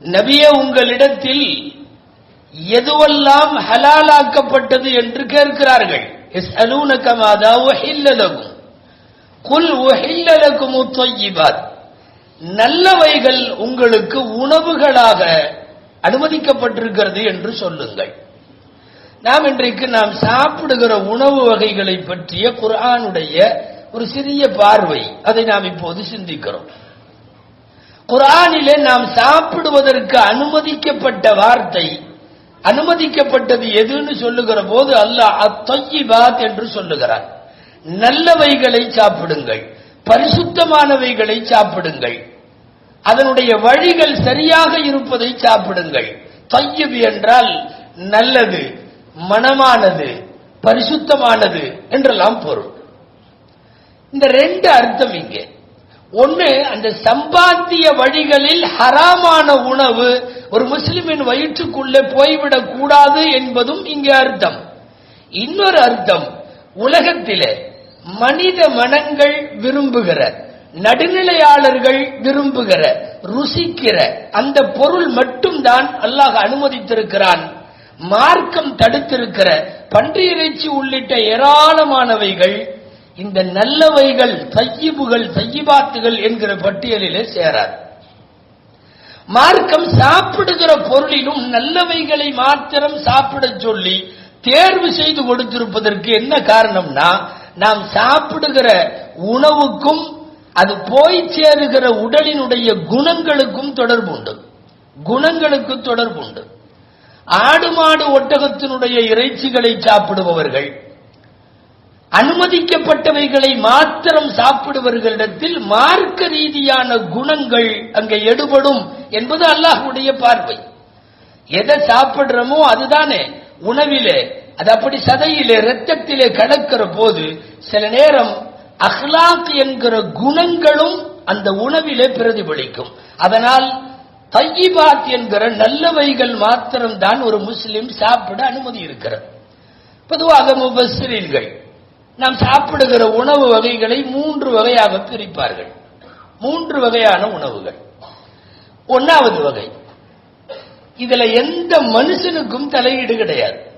நபிய உங்களிடத்தில் எதுவெல்லாம் ஹலாலாக்கப்பட்டது என்று கேட்கிறார்கள். எஸ் அலூனகமாதா ஒஹில்லலகும் குல் ஒஹில்லலகும் தொய்யிபாத் நல்லவைகள் உங்களுக்கு உணவுகளாக அனுமதிக்கப்பட்டிருக்கிறது என்று சொல்லுங்கள். நாம் இன்றைக்கு நாம் சாப்பிடுகிற உணவு வகைகளை பற்றிய குரானுடைய ஒரு சிறிய பார்வை. அதை நாம் இப்போது சிந்திக்கிறோம். குரானிலே நாம் சாப்பிடுவதற்கு அனுமதிக்கப்பட்ட வார்த்தை. அனுமதிக்கப்பட்டது எதுன்னு சொல்லுகிற போது அல்லாஹ் அத்தொய்யிபாத் என்று சொல்லுகிறார். நல்லவைகளை சாப்பிடுங்கள். பரிசுத்தமானவைகளை சாப்பிடுங்கள். அதனுடைய வழிகள் சரியாக இருப்பதை சாப்பிடுங்கள். தொய்யது என்றால் நல்லது மனமானது பரிசுத்தமானது என்றெல்லாம் பொருள். இந்த ரெண்டு அர்த்தம் இங்கே. ஒன்று அந்த சம்பாத்திய வழிகளில் ஹராமான உணவு ஒரு முஸ்லிமின் வயிற்றுக்குள்ளே போய்விடக் கூடாது என்பதும் இங்கே அர்த்தம். இன்னொரு அர்த்தம் உலகத்திலே மனித மனங்கள் விரும்புகிற நடுநிலையாளர்கள் விரும்புகிற ருசிக்கிற அந்த பொருள் மட்டும்தான் அல்லாஹ் அனுமதித்திருக்கிறான். மார்க்கம் தடுத்திருக்கிற பன்றி இறைச்சி உள்ளிட்ட ஏராளமானவைகள் இந்த நல்லவைகள் தையிபுகள் தையிபாத்துகள் என்கிற பட்டியலிலே சேராது. மார்க்கம் சாப்பிடுகிற பொருளிலும் நல்லவைகளை மாத்திரம் சாப்பிடச் சொல்லி தேர்வு செய்து கொடுத்திருப்பதற்கு என்ன காரணம்னா நாம் சாப்பிடுகிற உணவுக்கும் அது போய் சேருகிற உடலினுடைய குணங்களுக்கும் தொடர்பு உண்டு. குணங்களுக்கு தொடர்பு உண்டு. ஆடு மாடு ஒட்டகத்தினுடைய இறைச்சிகளை சாப்பிடுபவர்கள் அனுமதிக்கப்பட்டவைகளை மாத்திரம் சாப்பிடுவர்களிடத்தில் மார்க்க ரீதியான குணங்கள் அங்கே எடுபடும் என்பது அல்லாஹுடைய பார்வை. எதை சாப்பிடுறோமோ அதுதானே. உணவிலே அது அப்படி சதையிலே ரத்தத்திலே கடக்கிற போது சில நேரம் அஹ்லாக் என்கிற குணங்களும் அந்த உணவிலே பிரதிபலிக்கும். அதனால் தையிபாத் என்கிற நல்லவைகள் மாத்திரம்தான் ஒரு முஸ்லிம் சாப்பிட அனுமதி இருக்கிறது. பொதுவாக முபஸ்ரீன்கள் நாம் சாப்பிடுகிற உணவு வகைகளை மூன்று வகையாக பிரிப்பார்கள். மூன்று வகையான உணவுகள். ஒன்னாவது வகை. இதுல எந்த மனுஷனுக்கும் தலையீடு கிடையாது.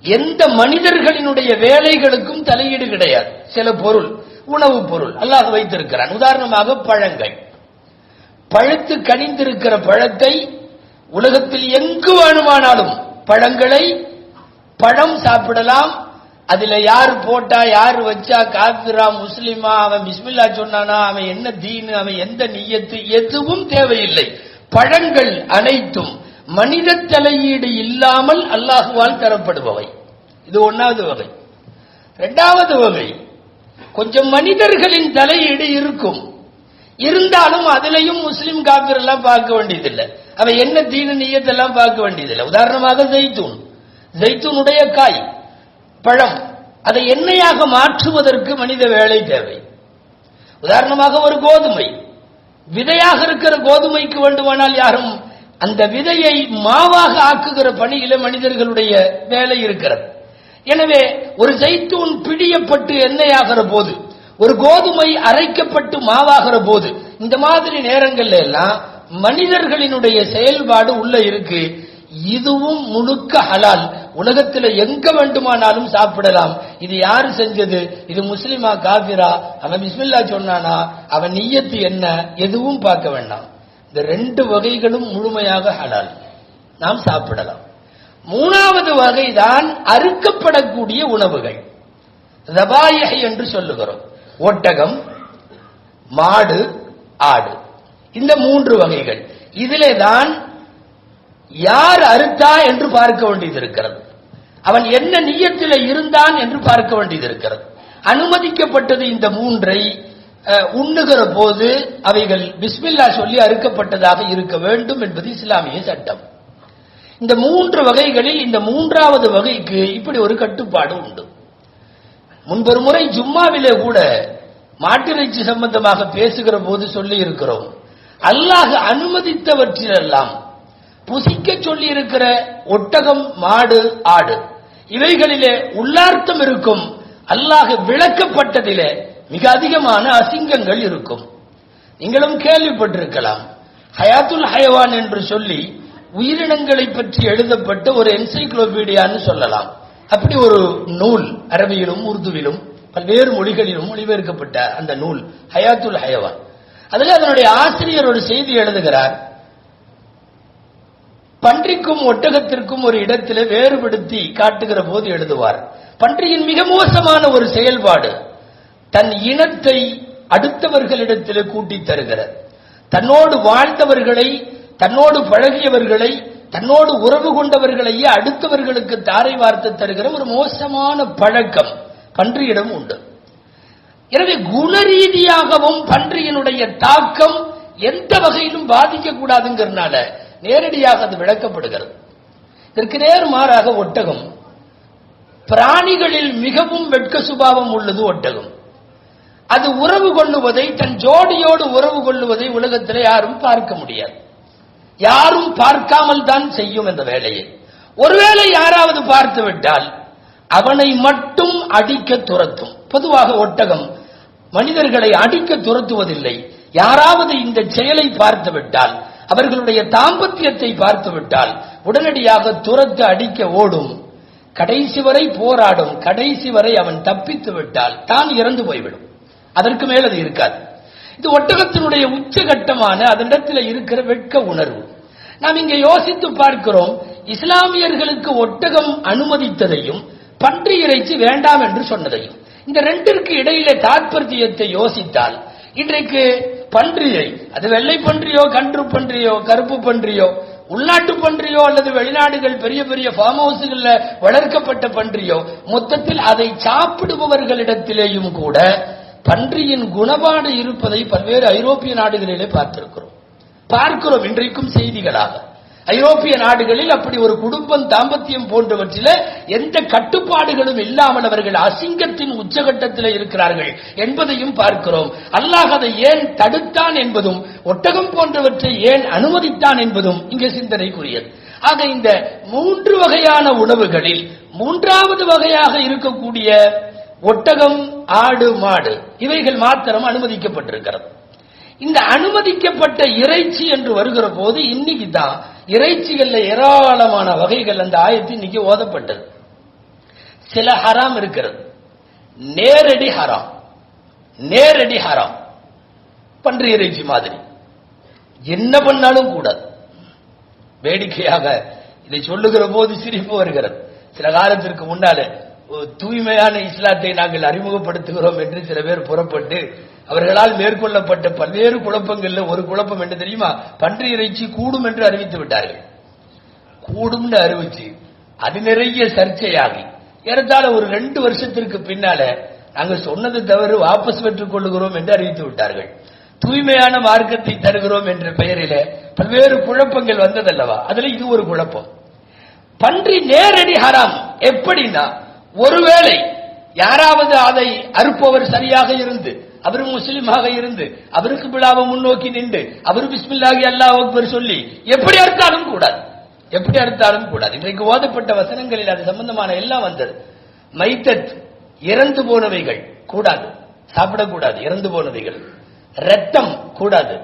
எந்த மனிதர்களினுடைய வேலைகளுக்கும் தலையீடு கிடையாது. சில பொருள் உணவு பொருள். அல்லாஹ் வைத்திருக்கிறான். உதாரணமாக பழங்கள். பழுத்து கனிந்திருக்கிற பழத்தை உலகத்தில் எங்கு வேணுமானாலும் பழங்களை பழம் சாப்பிடலாம் அதுல யார் போட்டா யார் வச்சா காபிரா முஸ்லிமா அவன் பிஸ்மில்லா சொன்னானா அவன் என்ன தீனு அவன் எந்த நீயத்து எதுவும் தேவையில்லை. பழங்கள் அனைத்தும் மனித தலையீடு இல்லாமல் அல்லாஹுவால் தரப்படுபவை. இது ஒன்னாவது வகை. இரண்டாவது வகை கொஞ்சம் மனிதர்களின் தலையீடு இருக்கும். இருந்தாலும் அதுலயும் முஸ்லிம் காப்பீர் எல்லாம் பார்க்க வேண்டியதில்லை. அவன் என்ன தீனு நியத்தெல்லாம் பார்க்க வேண்டியதில்லை. உதாரணமாக ஜெய்தூன் ஜெய்தூனுடைய காய். பழம். அதை எண்ணெயாக மாற்றுவதற்கு மனித வேலை தேவை. உதாரணமாக ஒரு கோதுமை. விதையாக இருக்கிற கோதுமைக்கு வேண்டுமானால் யாரும் அந்த விதையை மாவாக ஆக்குகிற பணியில மனிதர்களுடைய வேலை இருக்கிறது. எனவே ஒரு ஜெய்தூன் பிடியப்பட்டு எண்ணெயாகிற போது ஒரு கோதுமை அரைக்கப்பட்டு மாவாகிற போது இந்த மாதிரி நேரங்கள்ல எல்லாம் மனிதர்களினுடைய செயல்பாடு உள்ள இருக்கு. இதுவும் முழுக்க ஹலால். உலகத்துல எங்க வேண்டுமானாலும் சாப்பிடலாம். இது யாரு செஞ்சது? இது முஸ்லிமா காபிரா? அவன் பிஸ்மில்லா சொன்னானா? அவன் நீயத்து என்ன? எதுவும் பார்க்க வேண்டாம். இந்த ரெண்டு வகைகளும் முழுமையாக ஹலால். நாம் சாப்பிடலாம். மூணாவது வகைதான் அறுக்கப்படக்கூடிய உணவுகள். ரபாயகை என்று சொல்லுகிறோம். ஒட்டகம் மாடு ஆடு. இந்த மூன்று வகைகள். இதிலே தான் யார் அறுத்தா என்று பார்க்க வேண்டியது இருக்கிறது. அவன் என்ன நீயத்தில் இருந்தான் என்று பார்க்க வேண்டியது இருக்கிறது. அனுமதிக்கப்பட்டது இந்த மூன்றை உண்ணுகிற போது அவைகள் பிஸ்மில்லா சொல்லி அறுக்கப்பட்டதாக இருக்க வேண்டும் என்பது இஸ்லாமிய சட்டம். இந்த மூன்று வகைகளில் இந்த மூன்றாவது வகைக்கு இப்படி ஒரு கட்டுப்பாடு உண்டு. முன்பொரு முறை ஜும்மாவிலே கூட மாட்டிறைச்சி சம்பந்தமாக பேசுகிற போது சொல்லி இருக்கிறோம் அல்லாஹ் அனுமதித்தவற்றிலெல்லாம் புசிக்க சொல்லி இருக்கிற ஒட்டகம் மாடு ஆடு. இவைகளிலே உள்ளார்த்தம் இருக்கும். அல்லாஹ் விளக்கப்பட்டதிலே மிக அதிகமான அசிங்கங்கள் இருக்கும். நீங்களும் கேள்விப்பட்டிருக்கலாம். ஹயாத்துல் ஹயவான் என்று சொல்லி உயிரினங்களை பற்றி எழுதப்பட்ட ஒரு என்சைக்ளோபீடியான்னு சொல்லலாம். அப்படி ஒரு நூல் அரபியிலும் உருதுவிலும் பல்வேறு மொழிகளிலும் மொழிபெயர்க்கப்பட்ட அந்த நூல் ஹயாத்துல் ஹயவான் அதில் அதனுடைய ஆசிரியர் ஒரு செய்தி எழுதுகிறார். பன்றிக்கும் ஒட்டகத்திற்கும் ஒரு இடத்தில் வேறுபடுத்தி காட்டுகிற போது எழுதுவார். பன்றியின் மிக மோசமான ஒரு செயல்பாடு தன் இனத்தை அடுத்தவர்களிடத்தில் கூட்டித் தருகிறது. தன்னோடு வாழ்ந்தவர்களை தன்னோடு பழகியவர்களை தன்னோடு உறவு கொண்டவர்களையே அடுத்தவர்களுக்கு தாரை வார்த்து தருகிற ஒரு மோசமான பழக்கம் பன்றியிடம் உண்டு. எனவே குணரீதியாகவும் பன்றியினுடைய தாக்கம் எந்த வகையிலும் பாதிக்கக்கூடாதுங்கிறனால நேரடியாக அது விளக்கப்படுகிறது. இதற்கு நேர் மாறாக ஒட்டகம். பிராணிகளில் மிகவும் வெட்க சுபாவம் உள்ளது ஒட்டகம். அது உறவு கொள்ளுவதை தன் ஜோடியோடு உறவு கொள்ளுவதை உலகத்தில் யாரும் பார்க்க முடியாது. யாரும் பார்க்காமல் தான் செய்யும் இந்த வேலையை. ஒருவேளை யாராவது பார்த்து விட்டால் அவனை மட்டும் அடிக்க துரத்தும். பொதுவாக ஒட்டகம் மனிதர்களை அடிக்க துரத்துவதில்லை. யாராவது இந்த செயலை பார்த்து விட்டால் அவர்களுடைய தாம்பத்தியத்தை பார்த்துவிட்டால் உடனடியாக துரத்து அடிக்க ஓடும். கடைசி வரை போராடும். கடைசி வரை அவன் தப்பித்து விட்டால் தான் இறந்து போய்விடும். அதற்கு மேல் அது இருக்காது. இது ஒட்டகத்தினுடைய உச்சகட்டமான அதனிடத்தில் இருக்கிற வெட்க உணர்வு. நாம் இங்கே யோசித்து பார்க்கிறோம் இஸ்லாமியர்களுக்கு ஒட்டகம் அனுமதித்ததையும் பன்றி இறைச்சி வேண்டாம் என்று சொன்னதையும். இந்த ரெண்டிற்கு இடையிலே தாற்பயத்தை யோசித்தால் இன்றைக்கு பன்றியை அது வெள்ளை பன்றியோ கன்று பன்றியோ கருப்பு பன்றியோ உள்நாட்டு பன்றியோ அல்லது வெளிநாடுகள் பெரிய பெரிய ஃபார்ம் ஹவுஸ்கள்ல வளர்க்கப்பட்ட பன்றியோ மொத்தத்தில் அதை சாப்பிடுபவர்களிடத்திலேயும் கூட பன்றியின் குணபாடு இருப்பதை பல்வேறு ஐரோப்பிய நாடுகளிலே பார்த்திருக்கிறோம். பார்க்கிறோம் இன்றைக்கும் செய்திகளாக. ஐரோப்பிய நாடுகளில் அப்படி ஒரு குடும்பம் தாம்பத்தியம் போன்றவற்றில எந்த கட்டுப்பாடுகளும் இல்லாமல் அவர்கள் அசிங்கத்தின் உச்சகட்டத்தில் இருக்கிறார்கள் என்பதையும் பார்க்கிறோம். அல்லாஹ் அதை ஏன் தடுத்தான் என்பதும் ஒட்டகம் போன்றவற்றை ஏன் அனுமதித்தான் என்பதும் இங்கே சிந்தனைக்குரியது. ஆக இந்த மூன்று வகையான உணவுகளில் மூன்றாவது வகையாக இருக்கக்கூடிய ஒட்டகம் ஆடு மாடு இவைகள் மாத்திரம் அனுமதிக்கப்பட்டிருக்கிறது. இந்த அனுமதிக்கப்பட்ட இறைச்சி என்று வருகிற போது இன்னைக்கு தான் இறைச்சிகள்ல ஏராளமான வகைகள் அந்த ஆயத்து இன்னைக்கு ஓதப்பட்டது. சில ஹராம் இருக்கிறது. நேரடி ஹராம். நேரடி ஹராம். பன்றி இறைச்சி மாதிரி. என்ன பண்ணாலும் கூடாது வேடிக்கையாக இதை சொல்லுகிற போது சிரிப்பு வருகிறது. சில காலத்திற்கு முன்னாலே தூய்மையான இஸ்லாத்தை நாங்கள் அறிமுகப்படுத்துகிறோம் என்று சில பேர் புறப்பட்டு அவர்களால் மேற்கொள்ளப்பட்ட பல்வேறு குழப்பங்கள்ல ஒரு குழப்பம் என்ன தெரியுமா? பன்றி இறைச்சி கூடும் என்று அறிவித்து விட்டார்கள். கூடும்னு அறிவிச்சு அது நிறைய சர்ச்சையாகி. ஏறத்தாழ ஒரு ரெண்டு வருஷத்திற்கு பின்னால நாங்கள் சொன்னது தவறு வாபஸ் பெற்றுக் கொள்ளுகிறோம் என்று அறிவித்து விட்டார்கள். தூய்மையான மார்க்கத்தை தருகிறோம் என்ற பெயரில பல்வேறு குழப்பங்கள் வந்ததல்லவா? அதுல இது ஒரு குழப்பம். பன்றி நேரடி ஹராம். எப்படின்னா ஒருவேளை யாராவது அதை அறுப்பவர் சரியாக இருந்து அவர் முஸ்லீமாக இருந்து அவருக்கு விழாவை முன்னோக்கி நின்று அவர் பிஸ்மில்லாகி அல்லாஹ் அக்பர் சொல்லி எப்படி அறுத்தாலும் கூடாது. எப்படி அறுத்தாலும் கூடாது. இன்றைக்கு ஓதப்பட்ட வசனங்களில் அது சம்பந்தமான எல்லாம் வந்தது. மைத்தத் இறந்து போனவைகள் கூடாது. சாப்பிடக்கூடாது இறந்து போனவைகள். ரத்தம் கூடாது.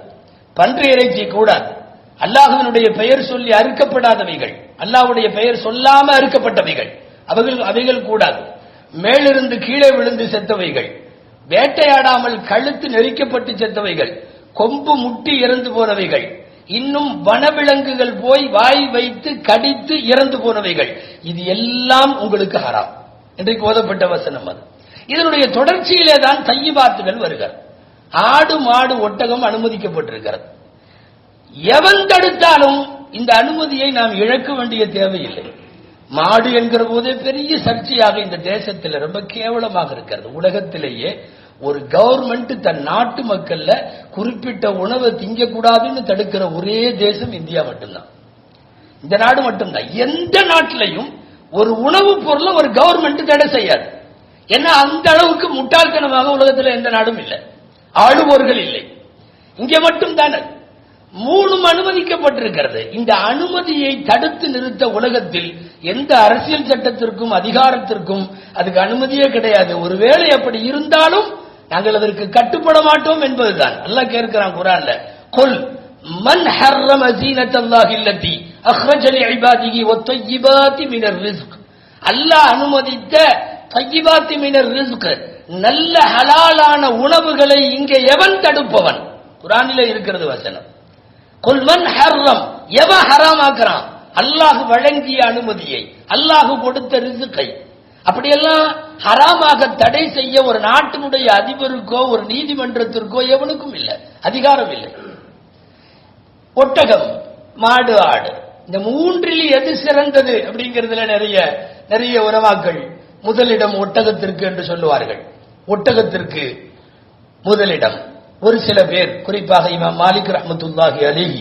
பன்றி இறைச்சி கூடாது. அல்லாஹுவினுடைய பெயர் சொல்லி அறுக்கப்படாதவைகள். அல்லாஹுடைய பெயர் சொல்லாம அறுக்கப்பட்டவைகள். அவைகள் அவைகள் கூடாது. மேலிருந்து கீழே விழுந்து செத்தவைகள். வேட்டையாடாமல் கழுத்து நெரிக்கப்பட்டு செத்தவைகள். கொம்பு முட்டி இறந்து போனவைகள். இன்னும் வனவிலங்குகள் போய் வாய் வைத்து கடித்து இறந்து போனவைகள். இது எல்லாம் உங்களுக்கு ஹராம். இன்றைக்கு ஓதப்பட்ட வசனம் அது. இதனுடைய தொடர்ச்சியிலே தான் தையிபாத்துகள் வருகிறது ஆடு மாடு ஒட்டகம் அனுமதிக்கப்பட்டிருக்கிறது. எவன் தடுத்தாலும் இந்த அனுமதியை நாம் இழக்க வேண்டிய தேவையில்லை. மாடு என்கிற போதே பெரிய சர்ச்சையாக இந்த தேசத்தில் ரொம்ப கேவலமாக இருக்கிறது. உலகத்திலேயே ஒரு கவர்மெண்ட் தன் நாட்டு மக்கள்ல குறிப்பிட்ட உணவை திங்கக்கூடாதுன்னு தடுக்கிற ஒரே தேசம் இந்தியா மட்டும்தான். இந்த நாடு மட்டும்தான். எந்த நாட்டிலையும் ஒரு உணவுப் பொருளை ஒரு கவர்மெண்ட் தடை செய்யாது. ஏன்னா அந்த அளவுக்கு முட்டாள்தனமாக உலகத்தில் எந்த நாடும் இல்லை. ஆளுவோர்கள் இல்லை. இங்கே மட்டும் தானே மூணும் அனுமதிக்கப்பட்டிருக்கிறது. இந்த அனுமதியை தடுத்து நிறுத்த உலகத்தில் எந்த அரசியல் சட்டத்திற்கும் அதிகாரத்திற்கும் அதுக்கு அனுமதியே கிடையாது. ஒருவேளை அப்படி இருந்தாலும் நாங்கள் அதற்கு கட்டுப்பட மாட்டோம் என்பதுதான். நல்லா கேட்கிறான் குரான்ல கொல் மன் ஹர்ரம ஜீனத்தல்லாஹி அஹ்ரஜலி அஹ்ரஜ லிஇபாதிஹி வத்தய்யிபாத்தி மினர் ரிஸ்க். அல்லாஹ் அனுமதித்த தய்யிபாத்தி மினர் ரிஸ்க் நல்ல ஹலாலான உணவுகளை இங்கே எவன் தடுப்பவன்? குரானில இருக்கிறது வசனம். கொல்வன் ஹர்ரம். எவன் ஹராமாக்குறான்? அல்லாஹு வழங்கிய அனுமதியை. அல்லாஹு கொடுத்த ரிசுக்கை. அப்படியெல்லாம் ஹராமாக தடை செய்ய ஒரு நாட்டினுடைய அதிபருக்கோ ஒரு நீதிமன்றத்திற்கோ எவனுக்கும் இல்லை. அதிகாரம் இல்லை. ஒட்டகம் மாடு ஆடு. இந்த மூன்றில் எது சிறந்தது அப்படிங்கிறதுல நிறைய நிறைய உறவாக்கள் முதலிடம் ஒட்டகத்திற்கு என்று சொல்லுவார்கள். ஒட்டகத்திற்கு முதலிடம். ஒரு சில பேர் குறிப்பாக இமாம் மாலிக் ரஹமத்துல்லாஹி அலிஹி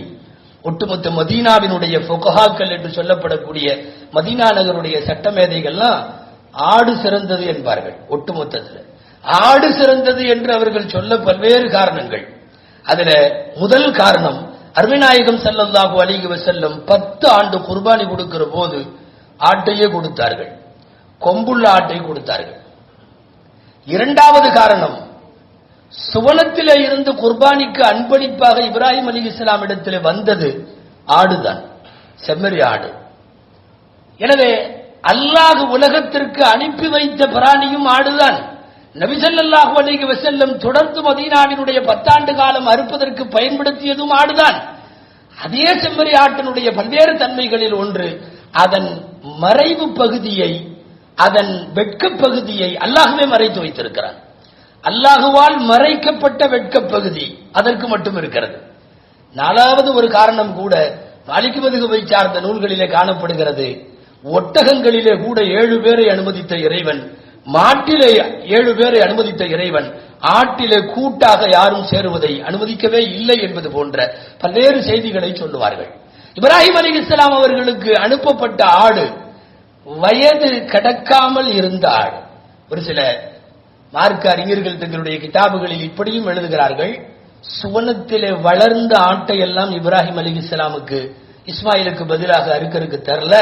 ஒட்டுமொத்த மதீனாவினுடைய பொகஹாக்கள் என்று சொல்லப்படக்கூடிய மதீனா நகருடைய சட்டமேதைகள்லாம் ஆடு சிறந்தது என்பார்கள் ஒட்டுமொத்தத்தில். ஆடு சிறந்தது என்று அவர்கள் சொல்ல பல்வேறு காரணங்கள். அதுல முதல் காரணம் அருமைநாயகம் செல்லல்லாஹு அலைஹி செல்லும் பத்து ஆண்டு குர்பானி கொடுக்கிற போது ஆட்டையே கொடுத்தார்கள். கொம்புள்ள ஆட்டை கொடுத்தார்கள். இரண்டாவது காரணம் சுவனத்திலே இருந்து குர்பானிக்கு அன்பளிப்பாக இப்ராஹிம் அலி இஸ்லாம் இடத்திலே வந்தது ஆடுதான் செம்மறி ஆடு. எனவே அல்லாஹ் உலகத்திற்கு அனுப்பி வைத்த பிராணியும் ஆடுதான். நபிசல்லாஹு அலிக வஸல்லம் தொடர்ந்து மதீனாவினுடைய பத்தாண்டு காலம் அறுப்பதற்கு பயன்படுத்தியதும் ஆடுதான். அதே செம்மறி ஆட்டினுடைய பல்வேறு தன்மைகளில் ஒன்று அதன் மறைவு பகுதியை அதன் வெட்கப் பகுதியை அல்லாஹுவே மறைத்து வைத்திருக்கிறான். அல்லாஹுவால் மறைக்கப்பட்ட வெட்கப் பகுதி அதற்கு மட்டும் இருக்கிறது. நாலாவது ஒரு காரணம் கூட மாலிகுமதுகுவை சார்ந்த நூல்களிலே காணப்படுகிறது. ஒட்டகங்களிலே கூட ஏழு பேரை அனுமதித்த இறைவன் மாட்டிலே ஏழு பேரை அனுமதித்த இறைவன் ஆட்டிலே கூட்டாக யாரும் சேருவதை அனுமதிக்கவே இல்லை என்பது போன்ற பல்வேறு செய்திகளை சொல்லுவார்கள். இப்ராஹிம் அலி இஸ்லாம் அவர்களுக்கு அனுப்பப்பட்ட ஆடு வயது கடக்காமல் இருந்த ஆடு. ஒரு சில மார்க்க அறிஞர்கள் தங்களுடைய கிதாபுகளில் இப்படியும் எழுதுகிறார்கள் சுவனத்திலே வளர்ந்த ஆட்டை எல்லாம் இப்ராஹிம் அலி இஸ்லாமுக்கு இஸ்மாயிலுக்கு பதிலாக அறுக்கருக்கு தரல.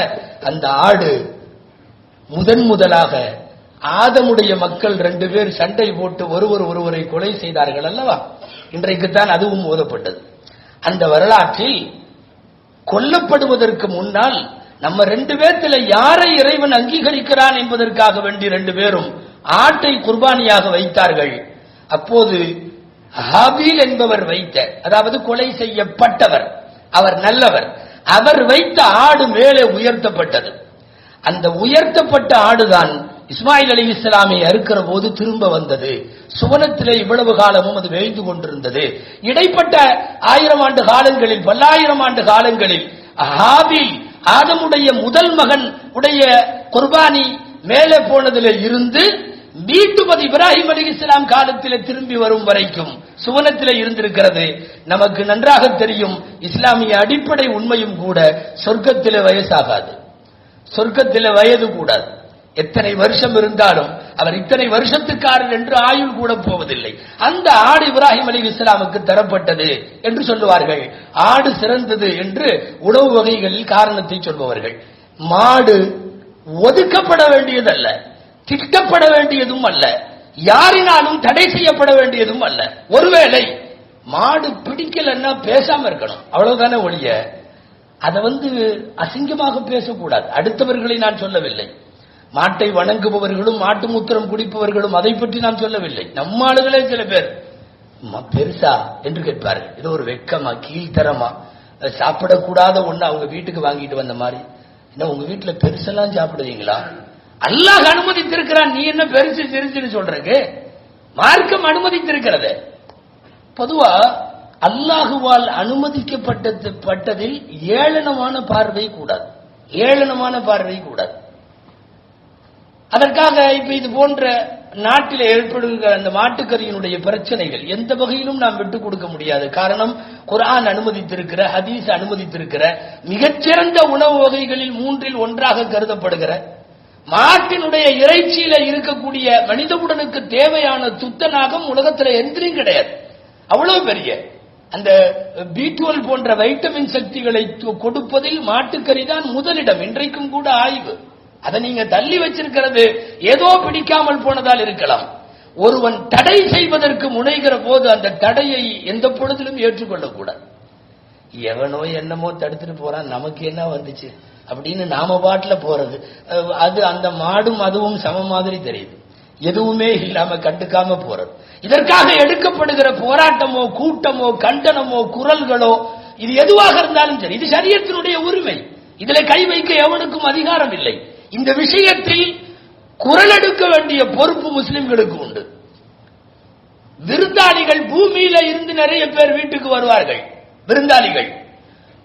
அந்த ஆடு முதன் முதலாக ஆதமுடைய மக்கள் ரெண்டு பேர் சண்டை போட்டு ஒருவர் ஒருவரை கொலை செய்தார்கள் அல்லவா? இன்றைக்குத்தான் அதுவும் ஓதப்பட்டது. அந்த வரலாற்றில் கொல்லப்படுவதற்கு முன்னால் நம்ம ரெண்டு பேர்த்துல யாரை இறைவன் அங்கீகரிக்கிறான் என்பதற்காக வேண்டி ரெண்டு பேரும் ஆட்டை குர்பானியாக வைத்தார்கள். அப்போது ஹபீல் என்பவர் வைத்த அதாவது கொலை செய்யப்பட்டவர் அவர் நல்லவர் அவர் வைத்த ஆடு மேலே உயர்த்தப்பட்டது. அந்த உயர்த்தப்பட்ட ஆடுதான் இஸ்மாயில் அலி இஸ்லாமை அறுக்கிற போது திரும்ப வந்தது. சுவனத்திலே இவ்வளவு காலமும் அது வேய்ந்து கொண்டிருந்தது. இடைப்பட்ட ஆயிரம் ஆண்டு காலங்களில் பல்லாயிரம் ஆண்டு காலங்களில் ஹாபில் ஆதமுடைய முதல் மகன் உடைய குர்பானி மேலே போனதில் இருந்து மீண்டும் இப்ராஹிம் அலி இஸ்லாம் காலத்தில் திரும்பி வரும் வரைக்கும் சுவனத்தில் இருந்திருக்கிறது. நமக்கு நன்றாக தெரியும் இஸ்லாமிய அடிப்படை உண்மையும் கூட சொர்க்கத்தில வயசாகாது. சொர்க்கத்தில வயது கூடாது. எத்தனை வருஷம் இருந்தாலும் அவர் இத்தனை வருஷத்துக்காரர் என்று ஆயுள் கூட போவதில்லை. அந்த ஆடு இப்ராஹிம் அலி இஸ்லாமுக்கு தரப்பட்டது என்று சொல்லுவார்கள். ஆடு சிறந்தது என்று உணவு வகைகளில் காரணத்தை சொல்பவர்கள். மாடு ஒதுக்கப்பட வேண்டியதல்ல. திட்டப்பட வேண்டியதும் அல்ல. யாரினாலும் தடை செய்யப்பட வேண்டியதும் அல்ல. ஒருவேளை மாடு பிடிக்கலன்னா பேசாம இருக்கணும். அவ்வளவுதானே ஒழிய அதை வந்து அசிங்கமாக பேசக்கூடாது. அடுத்தவர்களை நான் சொல்லவில்லை. மாட்டை வணங்குபவர்களும் மாட்டு மூத்திரம் குடிப்பவர்களும் அதை பற்றி நான் சொல்லவில்லை. நம்ம ஆளுகளே சில பேர். பெருசா என்று கேட்பார்கள். இது ஒரு வெக்கமா கீழ்த்தரமா. சாப்பிடக்கூடாத ஒண்ணு அவங்க வீட்டுக்கு வாங்கிட்டு வந்த மாதிரி. என்ன உங்க வீட்டுல பெருசெல்லாம் சாப்பிடுவீங்களா? அல்லாஹ் அனுமதித்திருக்கிறான். நீ என்ன பெருசு சிரிச்சுன்னு சொல்றக்கு மார்க்கம் அனுமதித்திருக்கிறது. பொதுவா அல்லாஹுவால் அனுமதிக்கப்பட்டது பட்டதில் ஏளனமான பார்வை கூடாது. ஏளனமான பார்வை கூடாது. அதற்காக இப்ப இது போன்ற நாட்டில் ஏற்படுகிற அந்த மாட்டுக்கறியினுடைய பிரச்சனைகள் எந்த வகையிலும் நாம் விட்டுக் கொடுக்க முடியாது. காரணம் குர்ஆன் அனுமதித்திருக்கிற ஹதீஸ் அனுமதித்திருக்கிற மிகச்சிறந்த உணவு வகைகளில் மூன்றில் ஒன்றாக கருதப்படுகிற மாட்டினுடைய இறைச்சியில இருக்கக்கூடிய மனித உடனுக்கு தேவையான துத்தநாகம் உலகத்துல எந்திரியும் கிடையாது. அவ்வளவு பெரிய. அந்த பி போன்ற வைட்டமின் சக்திகளை கொடுப்பதில் மாட்டுக்கறி தான் முதலிடம். இன்றைக்கும் கூட ஆய்வு. அதை நீங்க தள்ளி வச்சிருக்கிறது ஏதோ பிடிக்காமல் போனதால் இருக்கலாம். ஒருவன் தடை செய்வதற்கு முனைகிற போது அந்த தடையை எந்த பொழுதிலும் ஏற்றுக்கொள்ளக்கூடாது. எவனோ என்னமோ தடுத்துட்டு போறான். நமக்கு என்ன வந்துச்சு? அப்படின்னு நாம பாட்டுல போறது. அது அந்த மாடும் அதுவும் சம மாதிரி தெரியுது. எதுவுமே இல்லாம கண்டுக்காம போறது. இதற்காக எடுக்கப்படுகிற போராட்டமோ கூட்டமோ கண்டனமோ குரல்களோ இது எதுவாக இருந்தாலும் சரி இது சரியத்தினுடைய உரிமை. இதுல கை வைக்க எவனுக்கும் அதிகாரம் இல்லை. இந்த விஷயத்தில் குரல் எடுக்க வேண்டிய பொறுப்பு முஸ்லிம்களுக்கு உண்டு. விருந்தாளிகள் பூமியில இருந்து நிறைய பேர் வீட்டுக்கு வருவார்கள். விருந்தாளிகள்.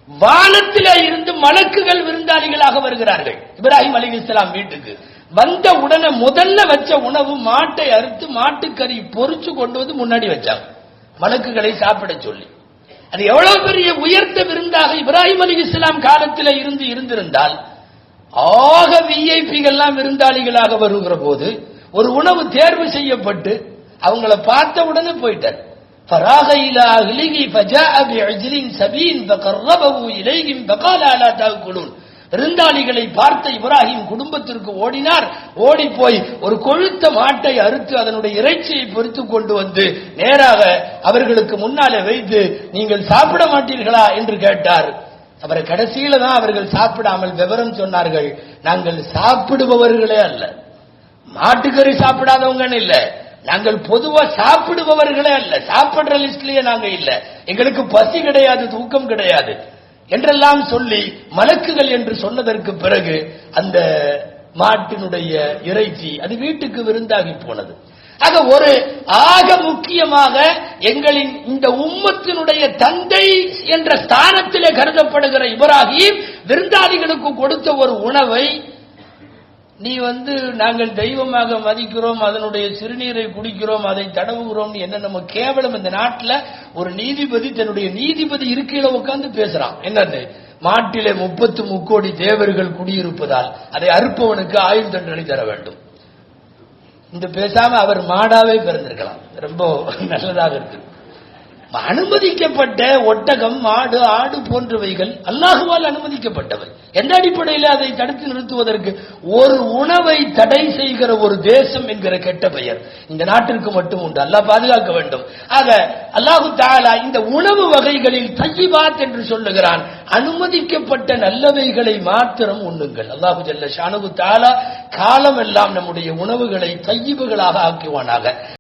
வானத்திலே இருந்து மலக்குகள் விருந்தாளிகளாக வருகிறார்கள். இப்ராஹிம் அலி இஸ்லாம் வீட்டுக்கு. வந்த உடனே முதல்ல வச்ச உணவு மாட்டை அறுத்து மாட்டுக்கறி பொறிச்சு கொண்டு வந்து முன்னாடி வச்சாங்க. மலக்குகளை சாப்பிட சொல்லி. அது எவ்வளவு பெரிய உயர்த்த விருந்தாக இப்ராஹிம் அலி இஸ்லாம் காலத்தில் இருந்து இருந்திருந்தால் ஆக விஐபிகள்லாம் விருந்தாளிகளாக வருகிற போது ஒரு உணவு தேர்வு செய்யப்பட்டு அவங்கள பார்த்த உடனே போயிட்டார். فراغ إلى أهله فجاء بعجل سبين فقربه إليهم فقال ألا تأكلون விருந்தாளிகளை பார்த்த இப்ராஹிம் குடும்பத்திற்கு ஓடினார் ஓடி போய் ஒரு கொழுத்த மாட்டை அறுத்து அதனுடைய இறைச்சியை பொறித்து கொண்டு வந்து நேராக அவர்களுக்கு முன்னாலே வைத்து நீங்கள் சாப்பிட மாட்டீர்களா என்று கேட்டார் அவரை கடைசியில தான் அவர்கள் சாப்பிடாமல் விவரம் சொன்னார்கள் நாங்கள் சாப்பிடுபவர்களே அல்ல மாட்டுக்கறி சாப்பிடாதவங்கன்னு இல்ல நாங்கள் பொதுவா சாப்பிடுபவர்களே அல்ல. சாப்பிடுற லிஸ்ட்லயே நாங்க இல்ல. எங்களுக்கு பசி கிடையாது தூக்கம் கிடையாது என்றெல்லாம் சொல்லி மலக்குகள் என்று சொன்னதற்கு பிறகு அந்த மாட்டினுடைய இறைச்சி அது வீட்டுக்கு விருந்தாகி போனது. ஆக ஒரு ஆக முக்கியமாக எங்களின் இந்த உம்மத்தினுடைய தந்தை என்ற ஸ்தானத்திலே கருதப்படுகிற இப்ராஹிம் விருந்தாளிகளுக்கு கொடுத்த ஒரு உணவை நீ வந்து நாங்கள் தெய்வமாக மதிக்கிறோம் அதனுடைய சிறுநீரை குடிக்கிறோம் அதை தடவுகிறோம் என்ன நம்ம கேவலம் இந்த நாட்டில் ஒரு நீதிபதி தன்னுடைய நீதிபதி இருக்கையில உட்கார்ந்து பேசுறான். என்னது? மாட்டிலே முப்பத்து முக்கோடி தேவர்கள் குடியிருப்பதால் அதை அறுப்பவனுக்கு ஆயுள் தண்டனை தர வேண்டும். இந்த பேசாம அவர் மாடாவே பிறந்திருக்கலாம். ரொம்ப நல்லதாக இருக்கு. அனுமதிக்கப்பட்ட ஒட்டகம் மாடு ஆடு போன்றவைகள் அல்லாஹுவால் அனுமதிக்கப்பட்டவை. எந்த அடிப்படையில் அதை தடுத்து நிறுத்துவதற்கு? ஒரு உணவை தடை செய்கிற ஒரு தேசம் என்கிற கெட்ட பெயர். இந்த நாட்டிற்கு மட்டும் உண்டு. அல்லாஹ் பாதுகாக்க வேண்டும். ஆக அல்லாஹு தாலா இந்த உணவு வகைகளில் தையிபாத் என்று சொல்லுகிறான். அனுமதிக்கப்பட்ட நல்லவைகளை மாத்திரம் உண்ணுங்கள். அல்லாஹு ஜல்ல ஷானு தாலா காலமெல்லாம் நம்முடைய உணவுகளை தையிபுகளாக ஆக்குவானாக.